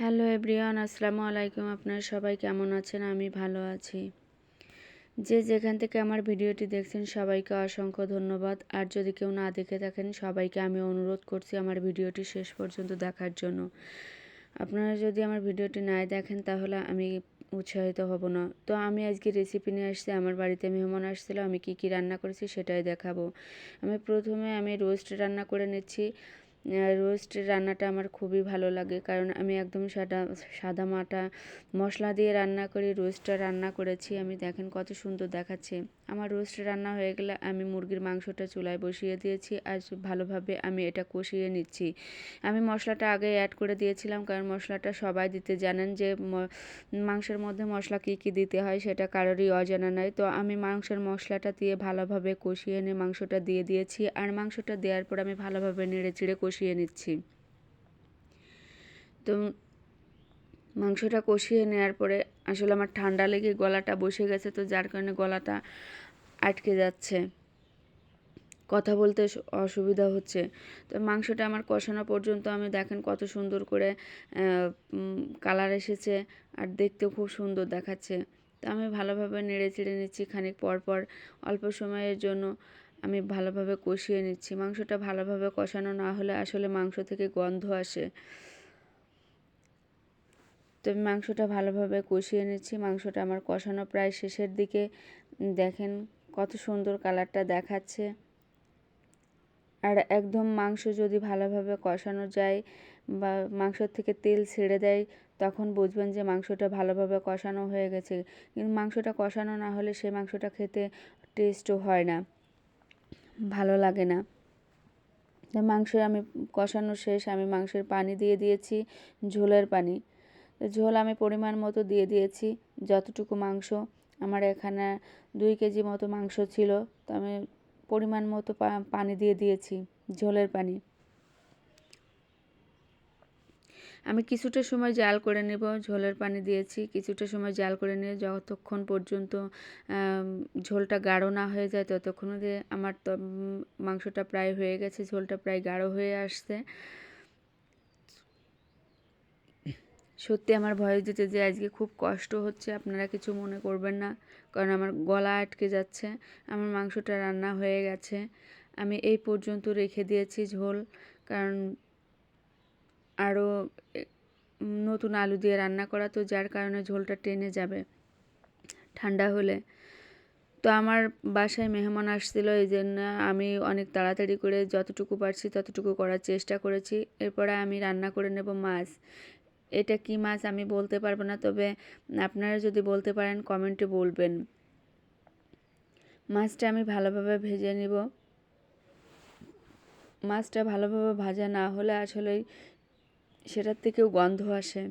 Hello everyone, আসসালামু আলাইকুম। আপনারা সবাই কেমন আছেন? আমি ভালো আছি। যে যেখান থেকে আমার ভিডিওটি দেখছেন, সবাইকে অসংখ্য ধন্যবাদ। আর যদি কেউ না দেখে থাকেন, সবাইকে আমি অনুরোধ করছি আমার ভিডিওটি শেষ পর্যন্ত দেখার জন্য। আপনারা যদি আমার ভিডিওটি নাই দেখেন, তাহলে আমি উৎসাহিত হব না। তো আমি আজকে রেসিপি নিয়ে আসছি। আমার বাড়িতে মেহমান আসছিল, আমি কি কি রান্না করেছি সেটাই দেখাবো। আমি প্রথমে আমি রোস্ট রান্না করে নিচ্ছি। রোস্ট রান্নাটা আমার খুবই ভালো লাগে। কারণ আমি একদম সাদা সাদা মাটা মশলা দিয়ে রান্না করি রোস্টটা রান্না করেছি। আমি দেখেন কত সুন্দর দেখাচ্ছে। আমার রোস্ট রান্না হয়ে গেলে আমি মুরগির মাংসটা চুলায় বসিয়ে দিয়েছি আর ভালোভাবে আমি এটা কষিয়ে নিচ্ছি। আমি মশলাটা আগে অ্যাড করে দিয়েছিলাম কারণ মশলাটা সবাই দিতে জানেন যে মাংসের মধ্যে মশলা কী কী দিতে হয় সেটা কারোরই অজানা নয় তো আমি মাংসের মশলাটা দিয়ে ভালোভাবে কষিয়ে নিয়ে মাংসটা দিয়ে দিয়েছি। আর মাংসটা দেওয়ার পর আমি ভালোভাবে নেড়ে চিড়ে কষিয়ে নিচ্ছি। তো মাংসটা কষিয়ে নেওয়ার পরে আসলে আমার ঠান্ডা লেগে গলাটা বসে গেছে, তো যার কারণে গলাটা আটকে যাচ্ছে। কথা বলতে অসুবিধা হচ্ছে। তো মাংসটা আমার কষানো পর্যন্ত আমি দেখেন কত সুন্দর করে কালার এসেছে আর দেখতেও খুব সুন্দর দেখাচ্ছে। তো আমি ভালোভাবে নেড়ে চেড়ে নিচ্ছি খানিক পর পর। অল্প সময়ের জন্য আমি ভালোভাবে কষিয়ে নিচ্ছি। মাংসটা ভালোভাবে কষানো না হলে আসলে মাংস থেকে গন্ধ আসে। তো আমি মাংসটা ভালোভাবে কষিয়ে নিচ্ছি। মাংসটা আমার কষানো প্রায় শেষের দিকে। দেখেন কত সুন্দর কালারটা দেখাচ্ছে। আর একদম মাংস যদি ভালোভাবে কষানো যায় বা মাংসর থেকে তেল ছেড়ে দেয়, তখন বুঝবেন যে মাংসটা ভালোভাবে কষানো হয়ে গেছে। কিন্তু মাংসটা কষানো না হলে সে মাংসটা খেতে টেস্টও হয় না। ভালো লাগে না। মাংস আমি কষানো শেষ, আমি মাংসের পানি দিয়ে দিয়েছি, ঝোলের পানি। ঝোল আমি পরিমাণ মতো দিয়ে দিয়েছি, যতটুকু মাংস। আমার এখানে দুই কেজি মতো মাংস ছিল, তো আমি পরিমাণ মতো পানি দিয়ে দিয়েছি, ঝোলের পানি। আমি কিছুটা সময় জাল করে নেব, ঝোলের পানি দিয়েছি, কিছুটা সময় জাল করে নিয়ে যতক্ষণ পর্যন্ত ঝোলটা গাঢ় না হয়ে যায় ততক্ষণ দিয়ে আমার তো মাংসটা প্রায় হয়ে গেছে, ঝোলটা প্রায় গাঢ় হয়ে আসছে। সত্যি আমার ভয়েস দিতে যে আজকে খুব কষ্ট হচ্ছে, আপনারা কিছু মনে করবেন না, কারণ আমার গলা আটকে যাচ্ছে, আমার মাংসটা রান্না হয়ে গেছে। আমি এই পর্যন্ত রেখে দিয়েছি ঝোল, কারণ আরও নতুন আলু দিয়ে রান্না করা, তো যার কারণে ঝোলটা টেনে যাবে ঠান্ডা হলে। তো আমার বাসায় মেহমান আসছিল, এই জন্য আমি অনেক তাড়াতাড়ি করে যতটুকু পারছি ততটুকু করার চেষ্টা করেছি। এরপরে আমি রান্না করে নেব মাছ। এটা কি মাছ আমি বলতে পারব না, তবে আপনারা যদি বলতে পারেন কমেন্টে বলবেন। মাছটা আমি ভালোভাবে ভেজে নিব। মাছটা ভালোভাবে ভাজা না হলে আসলে সেটার থেকেও গন্ধ আসে।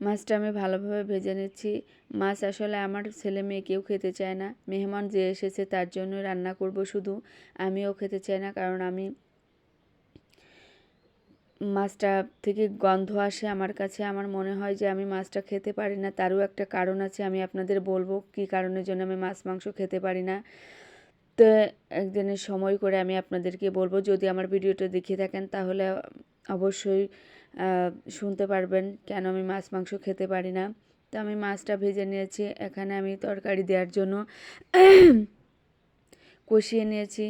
মাছটা আমি ভালোভাবে ভেজে নিচ্ছি। মাছ আসলে আমার ছেলে মেয়ে কেউ খেতে চায় না। মেহমান যে এসেছে তার জন্য রান্না করব শুধু। আমিও খেতে চাই না কারণ আমি মাছটা থেকে গন্ধ আসে আমার কাছে। আমার মনে হয় যে আমি মাছটা খেতে পারি না। তারও একটা কারণ আছে আমি আপনাদের বলব কী কারণের জন্য আমি মাছ, মাংস খেতে পারি না। তো একদিনের সময় করে আমি আপনাদেরকে বলব, যদি আমার ভিডিওটা দেখে থাকেন তাহলে অবশ্যই শুনতে পারবেন কেন আমি মাছ, মাংস খেতে পারি না। তো আমি মাছটা ভেজে নিয়েছি, এখানে আমি তরকারি দেওয়ার জন্য কষিয়ে নিয়েছি।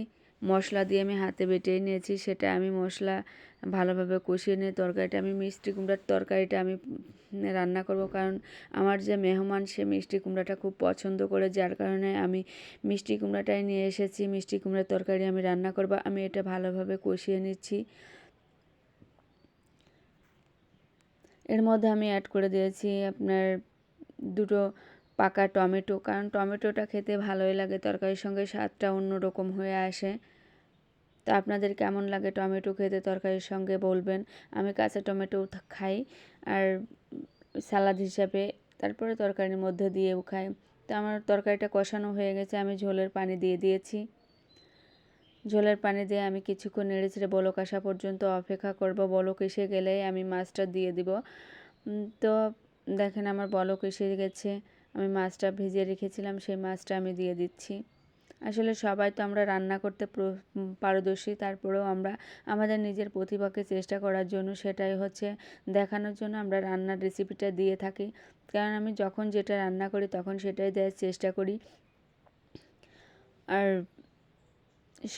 মশলা দিয়ে আমি হাতে বেটে নিয়েছি, সেটা আমি মশলা ভালোভাবে কষিয়ে নিয়ে তরকারিটা, আমি মিষ্টি কুমড়ার তরকারিটা আমি রান্না করব। কারণ আমার যে মেহমান, সে মিষ্টি কুমড়াটা খুব পছন্দ করে, যার কারণে আমি মিষ্টি কুমড়াটাই নিয়ে এসেছি। মিষ্টি কুমড়ার তরকারি আমি রান্না করব, আমি এটা ভালোভাবে কষিয়ে নিচ্ছি। এর মধ্যে আমি অ্যাড করে দিয়েছি আপনার দুটো পাকা টমেটো, কারণ টমেটোটা খেতে ভালোই লাগে, তরকারির সঙ্গে স্বাদটা অন্যরকম হয়ে আসে। তো আপনাদের কেমন লাগে? টমেটো খেতে তরকারির সঙ্গে বলবেন। আমি কাঁচা টমেটো খাই। আর সালাদ হিসাবে তারপরে তরকারির মধ্যে দিয়েও খাই। তো আমার তরকারিটা কষানো হয়ে গেছে। আমি ঝোলের পানি দিয়ে দিয়েছি। ঝোলের পানি দিয়ে আমি কিছুক্ষণ নেড়ে ছেড়ে বলক আসা পর্যন্ত অপেক্ষা করব। বলক এসে গেলেই আমি মাছটা দিয়ে দিব। তো দেখেন আমার বলক এসে গেছে। আমি মাছটা ভিজিয়ে রেখেছিলাম। সেই মাছটা আমি দিয়ে দিচ্ছি। আসলে সবাই তো আমরা রান্না করতে পারদর্শী, তারপরেও আমরা আমাদের নিজের প্রতিভাকে চেষ্টা করার জন্য সেটাই হচ্ছে দেখানোর জন্য আমরা রান্নার রেসিপিটা দিয়ে থাকি। কারণ আমি যখন যেটা রান্না করি তখন সেটাই দেওয়ার চেষ্টা করি। আর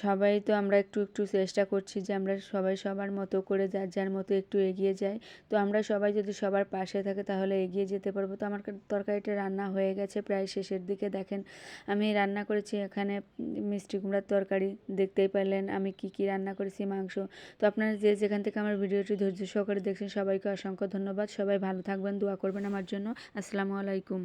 সবাই তো আমরা একটু একটু চেষ্টা করছি যে আমরা সবাই সবার মতো করে যার যার মতো একটু এগিয়ে যাই। তো আমরা সবাই যদি সবার পাশে থাকে তাহলে এগিয়ে যেতে পারব। তো আমার তরকারিটা রান্না হয়ে গেছে প্রায় শেষের দিকে। দেখেন, আমি রান্না করেছি এখানে মিষ্টি কুমড়ার তরকারি। দেখতেই পারলেন আমি কি কি রান্না করেছি, মাংস। তো আপনারা যে যেখান থেকে আমার ভিডিওটি ধৈর্য সহকারে দেখছেন সবাইকে অসংখ্য ধন্যবাদ। সবাই ভালো থাকবেন, দোয়া করবেন আমার জন্য। আসসালামু আলাইকুম।